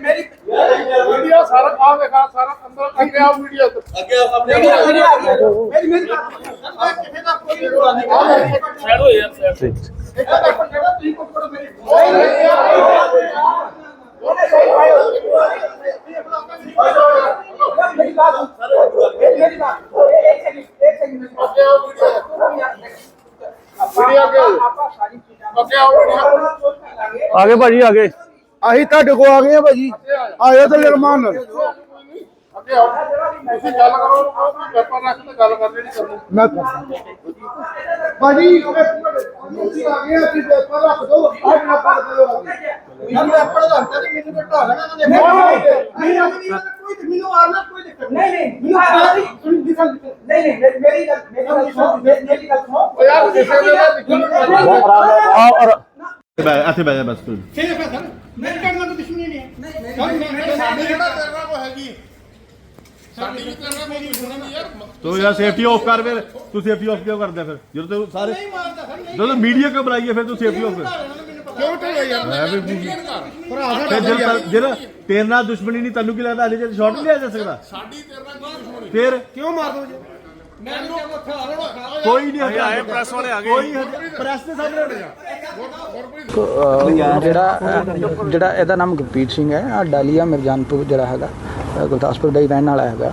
ਮੇਰੀ ਵੀਡੀਓ ਸਾਰਾ ਆ ਵੇਖਾ ਸਾਰਾ ਅੰਦਰ ਅੱਗੇ ਆ ਵੀਡੀਓ ਅੱਗੇ ਆਪਣੇ ਮੇਰੀ ਮੇਰੀ ਮੇਰੀ ਕਿਸੇ ਦਾ ਕੋਈ ਰੋਲਾ ਨਹੀਂ ਸਾਈਡ ਹੋ ਯਾਰ ਸਾਈਡ ਇਹਦਾ ਦੇਖੋ ਜਿਹੜਾ ਤੁਸੀਂ ਕੁੱਟ ਕਰੋ ਮੇਰੀ ਮੇਰੀ ਬਾਤ ਮੇਰੀ ਬਾਤ ਇੱਕ ਸੈਕਿੰਡ ਇੱਕ ਸੈਕਿੰਡ ਅੱਗੇ ਆ ਵੀਡੀਓ ਵੀਡੀਓ ਅੱਗੇ ਆਪਾਂ ਸਾਰੀ ਚੀਜ਼ਾਂ ਅੱਗੇ ਆ ਆਗੇ ਭਾਜੀ ਆਗੇ। ਅਸੀਂ ਤੁਹਾਡੇ ਕੋ ਆ ਗਏ ਆ ਭਾਜੀ। ਆਇਓ ਤੇ ਨਿਰਮਾਨ ਨਾਲ ਅੱਗੇ ਆਓ। ਤੁਸੀਂ ਗੱਲ ਕਰੋ ਪੇਪਰ ਰੱਖ ਕੇ ਗੱਲ ਕਰਨੀ ਨਹੀਂ ਕਰਨੀ। ਮੈਂ ਭਾਜੀ ਅਸੀਂ ਆ ਗਏ ਆ ਤੁਸੀਂ ਪੇਪਰ ਰੱਖ ਦਿਓ। ਆਹ ਨਾ ਪੜ ਦਿਓ ਮੈਨੂੰ ਆਪਣਾ ਲੱਗਦਾ ਤੇ ਮੈਨੂੰ ਘਟਾ ਲੈਣਾ ਇਹਨਾਂ ਨੇ ਨਹੀਂ ਕੋਈ ਮੈਨੂੰ ਆਣਾ ਕੋਈ ਦਿੱਕਤ ਨਹੀਂ। ਨਹੀਂ ਮੈਨੂੰ ਆਣਾ ਨਹੀਂ ਸੁਣ ਦਿਖਾ ਨਹੀਂ ਨਹੀਂ। ਮੇਰੀ ਗੱਲ ਮੇਰੀ ਗੱਲ ਸੁਣੋ। ਮੇਰੀ ਗੱਲ ਸੁਣੋ। ਯਾਰ ਕਿਸੇ ਦੇ ਔਰ ਇੱਥੇ ਬਹਿ ਜਾ ਬਸ ਤੂੰ। ਠੀਕ ਹੈ ਸਰ ਮੇਰੇ ਕੋਲ ਕੋਈ ਦੁਸ਼ਮਣੀ ਨਹੀਂ ਹੈ ਨਹੀਂ ਸਾਡੀ ਜਿਹੜਾ ਤੇਰੇ ਨਾਲ ਕੋ ਹੈਗੀ। ਸਾਡੀ ਵੀ ਤੇਰੇ ਨਾਲ ਕੋਈ ਦੁਸ਼ਮਣੀ ਨਹੀਂ ਯਾਰ ਤੂੰ ਯਾਰ ਸੇਫਟੀ ਆਫ ਕਰ ਫਿਰ। ਤੂੰ ਸੇਫਟੀ ਆਫ ਕਿਉਂ ਕਰਦਾ ਫਿਰ? ਜਦੋਂ ਤੂੰ ਸਾਰੇ ਨਹੀਂ ਮਾਰਦਾ ਸਰ ਨਹੀਂ ਜਦੋਂ ਮੀਡੀਆ ਕਿਉਂ ਬੁਲਾਈਏ ਫਿਰ ਤੂੰ ਸੇਫਟੀ ਆਫ ਕਿਉਂ ਢੋਇਆ ਯਾਰ? ਮੈਂ ਵੀ ਫਿਰ ਜਿਹੜਾ ਤੇਰੇ ਨਾਲ ਦੁਸ਼ਮਣੀ ਨਹੀਂ ਤੈਨੂੰ ਕੀ ਲੱਗਦਾ? ਹਲੇ ਜੇ ਸ਼ਾਟ ਨਹੀਂ ਲਿਆ ਜਾ ਸਕਦਾ। ਸਾਡੀ ਤੇਰੇ ਨਾਲ ਕੋਈ ਦੁਸ਼ਮਣੀ ਫਿਰ ਕਿਉਂ ਮਾਰ ਦੋ ਜੀ? ਕੋਈ ਨਹੀਂ ਆਏ ਪ੍ਰੈਸ ਵਾਲੇ ਆ ਗਏ। ਕੋਈ ਪ੍ਰੈਸ ਦੇ ਸਾਹਮਣੇ ਹੋਣੇ ਅਹ ਜਿਹੜਾ ਜਿਹੜਾ ਇਹਦਾ ਨਾਮ ਗੁਰਪ੍ਰੀਤ ਸਿੰਘ ਹੈ ਆ ਡਾਲੀਆ ਮਿਰਜਾਨਪੁਰ ਜਿਹੜਾ ਹੈਗਾ ਗੁਰਦਾਸਪੁਰ ਦਾ ਹੀ ਰਹਿਣ ਵਾਲਾ ਹੈਗਾ।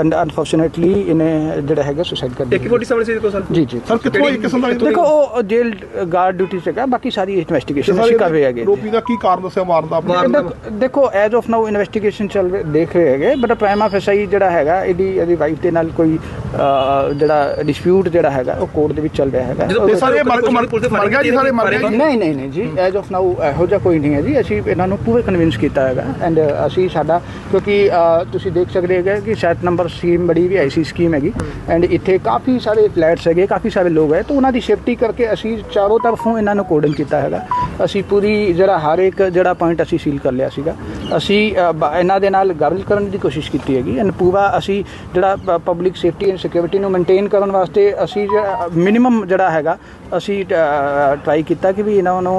ਅਨਫੋਰਚੂਨੇਟਲੀ ਇਹਨੇ ਜਿਹੜਾ ਹੈਗਾ ਸੁਸਾਈਡ ਕਰ ਲਿਆ AK47 ਸੀ ਦੇਖੋ ਸਰ? ਜੀ ਜੀ। ਸਰ ਕਿੱਥੋਂ ਇੱਕ ਕਿਸਮ ਦਾ ਦੇਖੋ ਉਹ ਜੇਲ ਗਾਰਡ ਡਿਊਟੀ ਤੇ ਹੈਗਾ ਬਾਕੀ ਸਾਰੀ ਇਨਵੈਸਟੀਗੇਸ਼ਨ ਅਸੀਂ ਕਰ ਰਹੇ ਹੈਗੇ। ਰੋਪੀ ਦਾ ਕੀ ਕਾਰਨ ਦੱਸਿਆ ਮਾਰਨ ਦਾ ਦੇਖੋ- ਦੇਖੋ ਐਜ਼ ਆਫ ਨਾਓ ਇਨਵੈਸਟੀਗੇਸ਼ਨ ਚੱਲ ਰਹੀ ਦੇਖ ਰਹੇ ਹੈਗੇ ਬਟ ਪ੍ਰਾਈਮਾ ਫੈਸਾਈ ਜਿਹੜਾ ਹੈਗਾ ਇਹਦੀ ਇਹਦੀ ਵਾਈਫ ਦੇ ਨਾਲ ਕੋਈ ਜਿਹੜਾ ਡਿਸਪਿਊਟ ਜਿਹੜਾ ਹੈਗਾ ਉਹ ਕੋਰਟ ਦੇ ਵਿੱਚ ਚੱਲ ਰਿਹਾ ਹੈਗਾ। ਜਦੋਂ ਉਹ- ਸਾਰੇ ਮਰ ਮਰ ਮਰ ਗਿਆ ਜੀ ਸਾਰੇ ਮਰ ਗਿਆ ਜੀ? ਨਹੀਂ ਨਹੀਂ ਨਹੀਂ ਜੀ ਐਜ਼ ਆਫ ਨਾਓ ਇਹੋ ਜਿਹਾ ਕੋਈ ਨਹੀਂ ਹੈ ਜੀ ਅਸੀਂ ਇਹਨਾਂ ਨੂੰ ਪੂਰੇ ਕਨਵਿੰਸ ਕੀਤਾ ਹੈਗਾ ਐਂਡ ਅਸੀਂ ਸਾਡਾ ਕਿਉਂਕਿ ਤੁਸੀਂ ਦੇਖ ਸਕਦੇ ਹੈਗੇ ਕਿ ਸੈਟ ਨੰਬਰ ਸਕੀਮ ਬੜੀ ਵੀ ਆਈਸੀ ਸਕੀਮ ਹੈਗੀ। ਐਂਡ ਇੱਥੇ ਕਾਫੀ ਸਾਰੇ ਫਲੈਟਸ ਹੈਗੇ ਕਾਫੀ ਸਾਰੇ ਲੋਕ ਹੈ। ਤਾਂ ਉਹਨਾਂ ਦੀ ਸੇਫਟੀ ਕਰਕੇ ਅਸੀਂ ਚਾਰੋਂ ਤਰਫੋਂ ਇਹਨਾਂ ਨੂੰ ਕੋਡਨ ਕੀਤਾ ਹੈਗਾ। ਅਸੀਂ ਪੂਰੀ ਜਿਹੜਾ ਹਰ ਇੱਕ ਜਿਹੜਾ ਪੁਆਇੰਟ ਅਸੀਂ ਸੀਲ ਕਰ ਲਿਆ ਸੀਗਾ। ਅਸੀਂ ਇਹਨਾਂ ਦੇ ਨਾਲ ਗੱਲ ਕਰਨ ਦੀ ਕੋਸ਼ਿਸ਼ ਕੀਤੀ ਹੈਗੀ। ਐਂਡ ਪੂਰਾ ਅਸੀਂ ਜਿਹੜਾ ਪਬਲਿਕ ਸੇਫਟੀ ਐਂਡ ਸਿਕਿਉਰਿਟੀ ਨੂੰ ਮੇਨਟੇਨ ਕਰਨ ਵਾਸਤੇ ਅਸੀਂ ਜਿਹੜਾ ਮਿਨੀਮਮ ਜਿਹੜਾ ਹੈਗਾ ਅਸੀਂ ਟਰਾਈ ਕੀਤਾ ਕਿ ਵੀ ਇਹਨਾਂ ਨੂੰ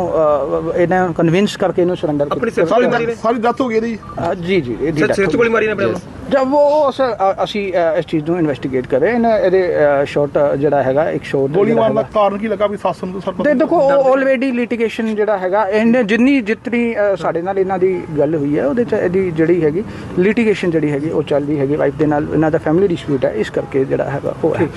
ਇਹਨਾਂ ਨੂੰ ਕਨਵਿੰਸ ਕਰਕੇ ਇਹਨੂੰ ਸਰੈਂਡਰ ਆਪਣੀ ਸਿਰ ਗੋਲੀ ਮਾਰੀ ਨੇ? ਸਾਰੀ ਡੈਥ ਹੋ ਗਈ ਇਹਦੀ? ਜੀ ਜੀ ਇਹਦੀ ਸਿਰ death ਸਿਰ ਹੋ ਚ ਗੋਲੀ ਮਾਰੀ ਨੇ ਆਪਣੇ ਜਦ ਉਹ ਸਰ ਅਸੀਂ ਇਸ ਚੀਜ਼ ਨੂੰ ਇਨਵੈਸਟੀਗੇਟ ਕਰ। ਰਹੇ ਹਾਂ ਇਹਨਾਂ- ਇਹਦੇ ਸ਼ਾਰਟ ਜਿਹੜਾ ਹੈਗਾ ਇੱਕ ਸ਼ਾਰਟ ਗੋਲੀ ਮਾਰਨ ਦਾ ਕਾਰਨ ਕੀ ਲੱਗਾ ਵੀ ਸੱਸ ਨੂੰ ਸਰ ਤੇ ਦੇਖੋ ਆਲਰੇਡੀ ਲਿਟੀਗੇਸ਼ਨ ਜਿਹੜਾ ਹੈਗਾ ਇਹਨੇ ਜਿੰਨੀ ਜਿਤਨੀ ਅ, ਸਾਡੇ ਨਾਲ ਇਹਨਾਂ ਦੀ ਗੱਲ ਹੋਈ ਹੈ ਉਹਦੇ ਚ ਇਹਦੀ ਜਿਹੜੀ ਹੈਗੀ ਲਿਟੀਗੇਸ਼ਨ ਜਿਹੜੀ ਹੈਗੀ ਉਹ ਚੱਲਦੀ ਹੈਗੀ। ਵਾਈਫ ਦੇ ਨਾਲ ਇਹਨਾਂ ਦਾ ਫੈਮਿਲੀ ਡਿਸਪਿਊਟ ਹੈ ਇਸ ਕਰਕੇ ਜਿਹੜਾ ਹੈਗਾ ਉਹ ਹੈ।